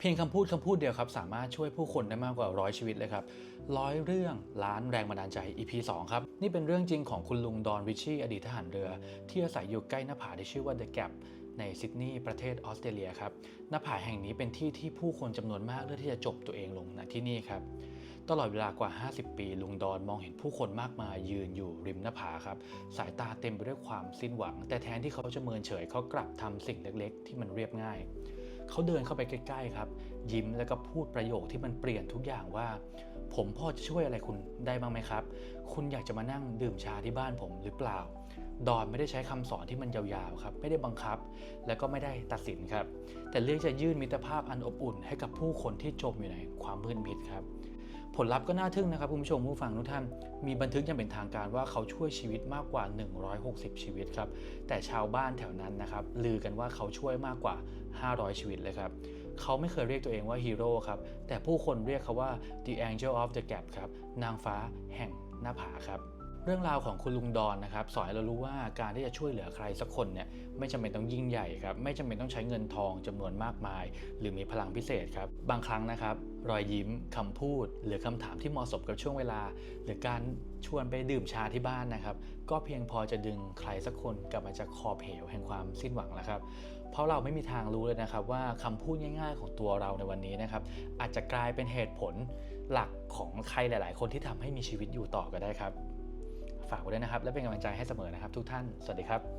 เพียงคำพูดคำพูดเดียวครับ สามารถช่วยผู้คนได้มากกว่าร้อยชีวิตเลยครับร้อยเรื่องล้านแรงบันดาลใจ EP 2 ครับ นี่เป็นเรื่องจริงของคุณลุงดอนริชชี่ อดีตทหารเรือ ที่อาศัยอยู่ใกล้หน้าผาที่ชื่อว่า The Gap ในซิดนีย์ประเทศออสเตรเลียครับหน้าผาแห่งนี้เป็นที่ที่ผู้คนจำนวนมากเลือกที่จะจบตัวเองลงณที่นี่ครับตลอดเวลากว่า 50 ปี ลุงดอนมองเห็นผู้คนมากมายยืนอยู่ริมหน้าผาครับ สายตาเต็มไปด้วยความสิ้นหวัง แต่แทนที่เขาจะเมินเฉยเขากลับทำสิ่งเล็ก ๆ ที่มันเรียบง่าย เขาเดินเข้าไปใกล้ๆครับ ยิ้มแล้วก็พูดประโยคที่มันเปลี่ยนทุกอย่างว่า ผมพ่อจะช่วยอะไรคุณได้บ้างไหมครับ คุณอยากจะมานั่งดื่มชาที่บ้านผมหรือเปล่า ดอนไม่ได้ใช้คำสอนที่มันยาวๆครับ ไม่ได้บังคับ แล้วก็ไม่ได้ตัดสินครับ แต่เลือกจะยื่นมิตรภาพอันอบอุ่นให้กับผู้คนที่จมอยู่ในความมืดมิดครับ ผลลัพธ์ก็น่าทึ่งนะครับคุณผู้ชมผู้ฟังทุกท่าน มีบันทึกอย่างเป็นทางการว่าเขาช่วยชีวิตมากกว่า 160 ชีวิตครับ แต่ชาวบ้านแถวนั้นนะครับลือกันว่าเขาช่วยมากกว่า 500 ชีวิตเลยครับเขาไม่เคยเรียกตัวเองว่าฮีโร่ครับ แต่ผู้คนเรียกเขาว่า the angel of the gap ครับ นางฟ้าแห่งหน้าผาครับ เรื่องราวของคุณลุงดอนนะครับสอนให้เรารู้ว่าการที่จะช่วยเหลือใครสักคนเนี่ยไม่จำเป็นต้องยิ่งใหญ่ครับไม่จำเป็นต้องใช้เงินทองจำนวนมากมาย หรือมีพลังพิเศษครับบางครั้งนะครับรอยยิ้มคำพูด หรือคำถามที่เหมาะสมกับช่วงเวลา หรือการชวนไปดื่มชาที่บ้านนะครับ ก็เพียงพอจะดึงใครสักคนกลับมาจากขอบเหวแห่งความสิ้นหวังแล้วครับเพราะเราไม่มีทางรู้เลยนะครับว่าคำพูดง่าย ๆ ของตัวเราในวันนี้นะครับอาจจะกลายเป็นเหตุผลหลักของใครหลาย ๆ คนที่ทำให้มีชีวิตอยู่ต่อก็ได้ครับ ฝากไว้ด้วยนะครับ และเป็นกำลังใจให้เสมอนะครับทุกท่าน สวัสดีครับ